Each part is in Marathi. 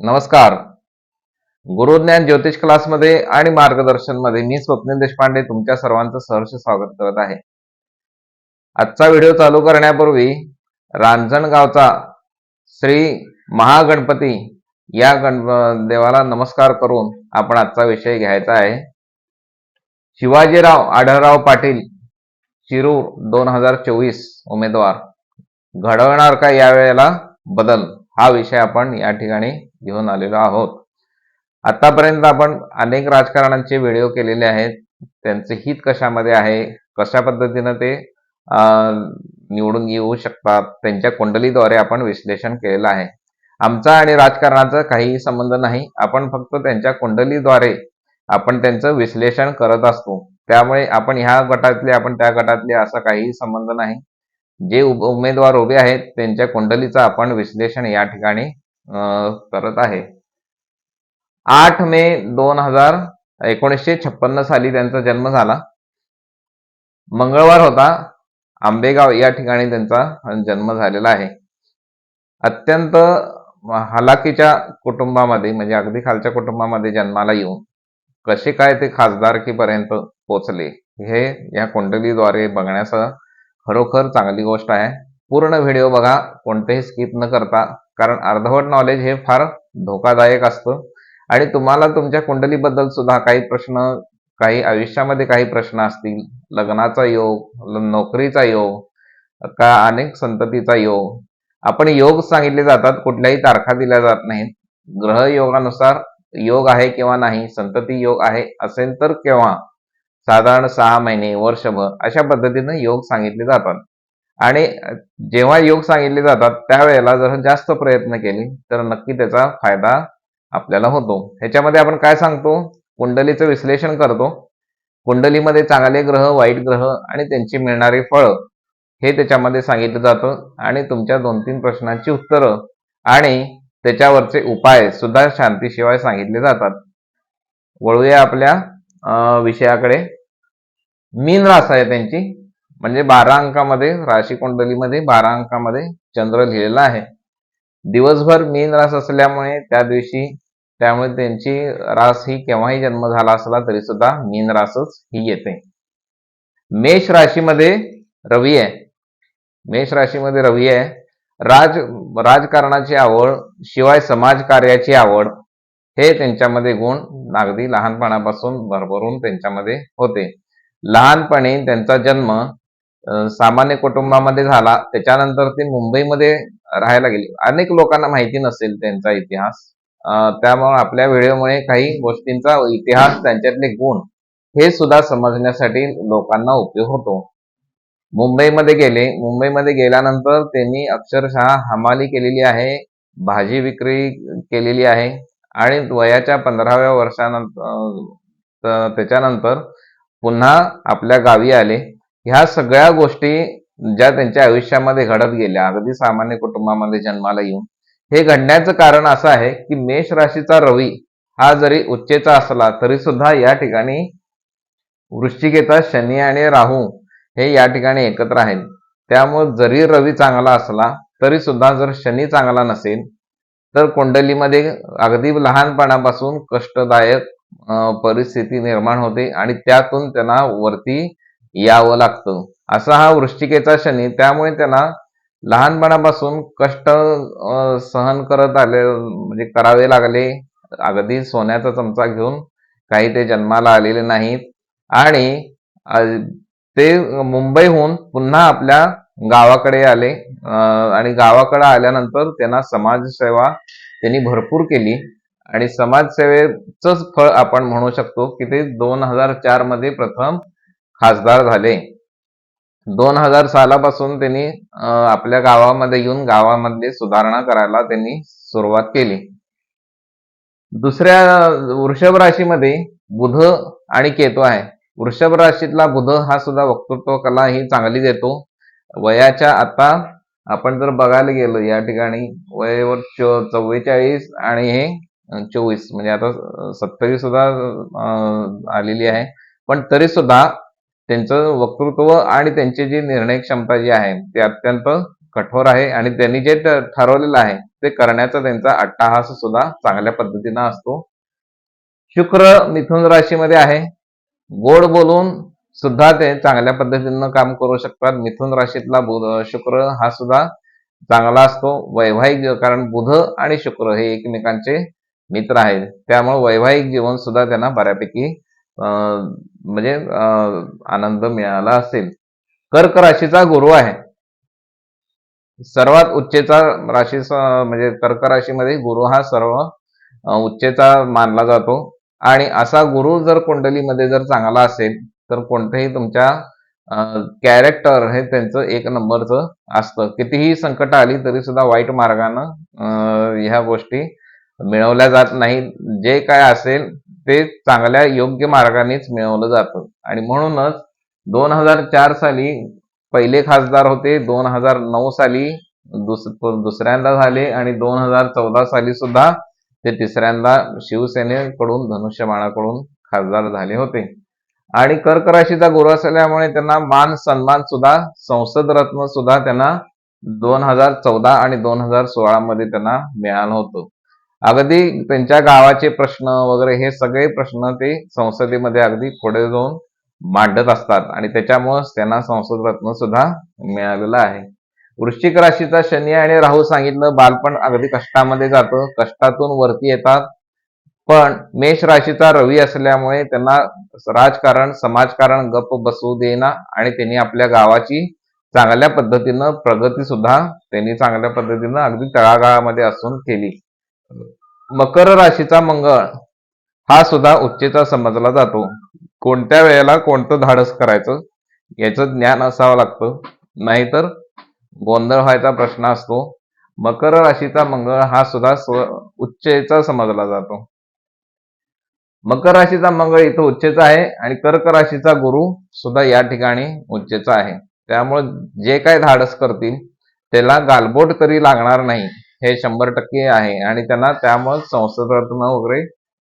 नमस्कार. गुरुज्ञान ज्योतिष क्लासमध्ये आणि मार्गदर्शनमध्ये मी स्वप्नील देशपांडे तुमच्या सर्वांचं सहर्ष स्वागत करत आहे. आजचा व्हिडिओ चालू करण्यापूर्वी रांजणगावचा श्री महागणपती या गण देवाला नमस्कार करून आपण आजचा विषय घ्यायचा आहे. शिवाजीराव आढळराव पाटील शिरूर दोन हजार चोवीस उमेदवार. घडवणार का यावेळेला बदल? हा विषय आपण या ठिकाणी घेऊन आलेलो आहोत. आतापर्यंत आपण अनेक राजकारणांचे व्हिडिओ केलेले आहेत. त्यांचे हित कशामध्ये आहे? कशा पद्धतीनं ते अं, निवडून येऊ शकतात? त्यांच्या कुंडलीद्वारे आपण विश्लेषण केलेलं आहे. आमचा आणि राजकारणाचा काहीही संबंध नाही. आपण फक्त त्यांच्या कुंडलीद्वारे आपण त्यांचं विश्लेषण करत असतो. त्यामुळे आपण ह्या गटातले आपण त्या गटातले असा काहीही संबंध नाही. जे उमेदवार उभे आहेत त्यांच्या कुंडलीचं आपण विश्लेषण या ठिकाणी करत आहे. आठ मे दोन हजार एकोणीसशे छप्पन्न साली त्यांचा जन्म झाला. मंगळवार होता. आंबेगाव या ठिकाणी त्यांचा जन्म झालेला आहे. अत्यंत हालाकीच्या कुटुंबामध्ये म्हणजे अगदी खालच्या कुटुंबामध्ये जन्माला येऊन कसे काय ते खासदारकीपर्यंत पोचले हे या कुंडलीद्वारे बघण्याचं खरोखर चांगली गोष्ट आहे. पूर्ण व्हिडिओ बघा कोणतेही स्किप न करता. कारण अर्धवट नॉलेज हे फार धोकादायक असतं. आणि तुम्हाला तुमच्या कुंडलीबद्दल सुद्धा काही प्रश्न काही आयुष्यामध्ये काही प्रश्न असतील लग्नाचा योग नोकरीचा योग का अनेक संततीचा योग आपण योग सांगितले जातात कुठल्याही तारखा दिल्या जात नाहीत. ग्रह योगानुसार योग आहे किंवा नाही संतती योग आहे असेल तर केव्हा? साधारण सहा महिने वर्षभर अशा पद्धतीने योग सांगितले जातात. आणि जेव्हा योग सांगितले जातात त्यावेळेला जर जास्त प्रयत्न केले तर नक्की त्याचा फायदा आपल्याला होतो. ह्याच्यामध्ये आपण काय सांगतो? कुंडलीचं विश्लेषण करतो. कुंडलीमध्ये चांगले ग्रह वाईट ग्रह आणि त्यांची मिळणारी फळं हे त्याच्यामध्ये सांगितलं जातं. आणि तुमच्या दोन तीन प्रश्नांची उत्तरं आणि त्याच्यावरचे उपाय सुद्धा शांतीशिवाय सांगितले जातात. वळूया आपल्या विषयाकडे. मीन रास आहे त्यांची. म्हणजे बारा अंकामध्ये राशी कुंडलीमध्ये बारा अंकामध्ये चंद्र लिहिलेला आहे. दिवसभर मीन रास असल्यामुळे त्या दिवशी त्यामुळे त्यांची रास ही केव्हाही जन्म झाला असला तरी सुद्धा मीन रासच ही येते. मेष राशीमध्ये रवी आहे. मेष राशीमध्ये रवी आहे. राज राजकारणाची आवड शिवाय समाज कार्याची आवड हे त्यांच्यामध्ये गुण अगदी लहानपणापासून भरभरून त्यांच्यामध्ये होते. लहानपणी त्यांचा जन्म सामान्य कुटुंबामध्ये झाला. त्याच्यानंतर ते मुंबईमध्ये राहायला गेले. अनेक लोकांना माहिती नसेल त्यांचा इतिहास. त्यामुळे आपल्या व्हिडिओमुळे काही गोष्टींचा इतिहास त्यांच्यातले गुण हे सुद्धा समजण्यासाठी लोकांना उपयोग होतो. मुंबईमध्ये गेले. मुंबईमध्ये गेल्यानंतर त्यांनी अक्षरशः हमाली केलेली आहे भाजी विक्री केलेली आहे आणि वयाच्या पंधराव्या वर्षानंतर त्याच्यानंतर पुन्हा आपल्या गावी आले. ह्या सगळ्या गोष्टी ज्या त्यांच्या आयुष्यामध्ये घडत गेल्या अगदी सामान्य कुटुंबामध्ये जन्माला येऊन हे घडण्याचं कारण असं आहे की मेष राशीचा रवी हा जरी उच्चेचा असला तरी सुद्धा या ठिकाणी वृश्चिकेचा शनी आणि राहू हे या ठिकाणी एकत्र आहेत. त्यामुळे जरी रवी चांगला असला तरी सुद्धा जर शनी चांगला नसेल तर कुंडलीमध्ये अगदी लहानपणापासून कष्टदायक परिस्थिती निर्माण होते आणि त्यातून त्यांना वरती यावं लागतं. असा हा वृश्चिकेचा शनी त्यामुळे त्यांना लहानपणापासून कष्ट सहन करत आले म्हणजे करावे लागले. अगदी सोन्याचा चमचा घेऊन काही ते जन्माला आलेले नाहीत. आणि ते मुंबईहून पुन्हा आपल्या गावाकडे आले. आणि गावाकडे आल्यानंतर त्यांना समाजसेवा त्यांनी भरपूर केली. आणि समाजसेवेचंच फळ आपण म्हणू शकतो की ते दोन हजार चारमध्ये प्रथम खासदार झाले. दोन हजार सालापासून त्यांनी आपल्या गावामध्ये येऊन गावामध्ये सुधारणा करायला त्यांनी सुरुवात केली. दुसऱ्या वृषभ राशीमध्ये बुध आणि केतू आहे. वृषभ राशीतला बुध हा सुद्धा वक्तृत्व कला ही चांगली देतो. वयाच्या आता आपण जर बघायला गेलो या ठिकाणी वयावर चव्वेचाळीस आणि हे चोवीस म्हणजे आता सत्तावीस सुद्धा आलेली आहे. पण तरी सुद्धा त्यांचं वक्तृत्व आणि त्यांची जी निर्णय क्षमता जी आहे ती अत्यंत कठोर आहे आणि त्यांनी जे ठ- ठरवलेलं आहे ते करण्याचा त्यांचा अट्टाहास सुद्धा चांगल्या पद्धतीनं असतो. शुक्र मिथुन राशीमध्ये आहे. गोड बोलून सुद्धा ते चांगल्या पद्धतीनं काम करू शकतात. मिथुन राशीतला बुध शुक्र हा सुद्धा चांगला असतो. वैवाहिक कारण बुध आणि शुक्र हे एकमेकांचे मित्र आहेत. त्यामुळे वैवाहिक जीवन सुद्धा त्यांना बऱ्यापैकी अं, म्हणजे आनंद मिळाला असेल. कर्क राशीचा गुरु आहे. सर्वात उच्चेचा राशी म्हणजे कर्क राशीमध्ये गुरु हा सर्व उच्चेचा मानला जातो. आणि असा गुरु जर कुंडलीमध्ये जर चांगला असेल तर कोणत्याही तुमच्या कॅरेक्टर हे त्यांचं एक नंबरचं असतं. कितीही संकट आली तरी सुद्धा वाईट मार्गानं ह्या गोष्टी मिळवल्या जात नाही जे काय असेल ते चांगल्या योग्य मार्गानेच मिळवलं जातं. आणि म्हणूनच दोन हजार चार साली पहिले खासदार होते दोन हजार नऊ साली दुस दुसऱ्यांदा झाले आणि दोन हजार चौदा साली सुद्धा ते तिसऱ्यांदा शिवसेनेकडून धनुष्यबाणाकडून खासदार झाले होते. आणि कर्कराशीचा गुरु असल्यामुळे त्यांना मान सन्मान सुद्धा संसद रत्न सुद्धा त्यांना दोन हजार चौदा आणि दोन हजार सोळा मध्ये त्यांना मिळालं होतं. अगदी त्यांच्या गावाचे प्रश्न वगैरे हे सगळे प्रश्न ते संसदेमध्ये अगदी पुढे जाऊन मांडत असतात आणि त्याच्यामुळेच त्यांना संसद रत्न सुद्धा मिळालेलं आहे. वृश्चिक राशीचा शनी आणि राहू सांगितलं बालपण अगदी कष्टामध्ये जातं कष्टातून वरती येतात. पण मेष राशीचा रवी असल्यामुळे त्यांना राजकारण समाजकारण गप्प बसू देना आणि त्यांनी आपल्या गावाची चांगल्या पद्धतीनं प्रगती सुद्धा त्यांनी चांगल्या पद्धतीनं अगदी तळागाळामध्ये असून केली. मकर राशीचा मंगळ हा सुद्धा उच्चेचा समजला जातो. कोणत्या वेळेला कोणतं धाडस करायचं याचं ज्ञान असावं लागतं. नाहीतर गोंधळ व्हायचा प्रश्न असतो. मकर राशीचा मंगळ हा सुद्धा उच्चेचा समजला जातो. मकर राशीचा मंगळ इथं उच्चेचा आहे आणि कर्क राशीचा गुरु सुद्धा या ठिकाणी उच्चेचा आहे. त्यामुळे जे काय धाडस करतील त्याला गालबोट तरी लागणार नाही. हे शंभर टक्के आहे. आणि त्यांना त्यामुळे संसद वगैरे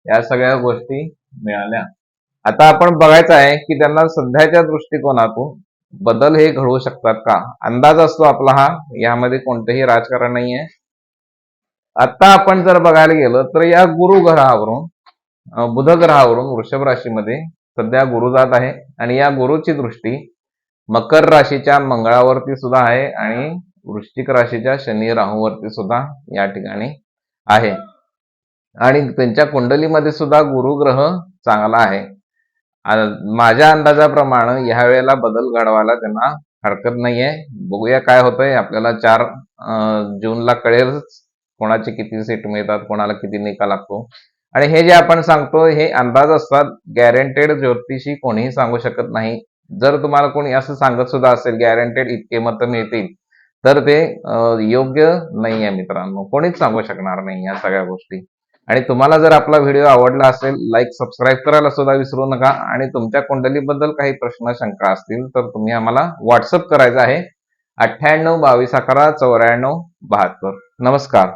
या सगळ्या गोष्टी मिळाल्या. आता आपण बघायचं आहे की त्यांना सध्याच्या दृष्टिकोनातून बदल हे घडवू शकतात का? अंदाज असतो आपला हा यामध्ये कोणतेही राजकारण नाहीये. आता आपण जर बघायला गेलं तर या गुरु ग्रहावरून बुध ग्रहावरून वृषभ राशीमध्ये सध्या गुरु जात आहे. आणि या गुरुची दृष्टी मकर राशीच्या मंगळावरती सुद्धा आहे. आणि वृश्चिक राशीच्या शनी राहूवरती सुद्धा या ठिकाणी आहे. आणि त्यांच्या कुंडलीमध्ये सुद्धा गुरुग्रह चांगला आहे. माझ्या अंदाजाप्रमाणे ह्या वेळेला बदल घडवायला त्यांना हरकत नाहीये. बघूया काय होतंय. आपल्याला चार जूनला कळेलच कोणाचे किती सीट मिळतात कोणाला किती निकाल लागतो. आणि हे जे आपण सांगतो हे अंदाज असतात. गॅरंटेड ज्योतिषी कोणीही सांगू शकत नाही. जर तुम्हाला कोणी असं सांगत सुद्धा असेल गॅरंटेड इतके मतं मिळतील. तर ते योग्य नाही आहे मित्रांनो. कोणीच सांगू शकणार नाही या सगळ्या गोष्टी. आणि तुम्हाला जर आपला व्हिडिओ आवडला असेल लाईक सबस्क्राईब करायला सुद्धा विसरू नका. आणि तुमच्या कुंडलीबद्दल काही प्रश्न शंका असतील तर तुम्ही आम्हाला व्हॉट्सअप करायचं आहे. अठ्ठ्याण्णव बावीस अकरा चौऱ्याण्णव बहात्तर. नमस्कार.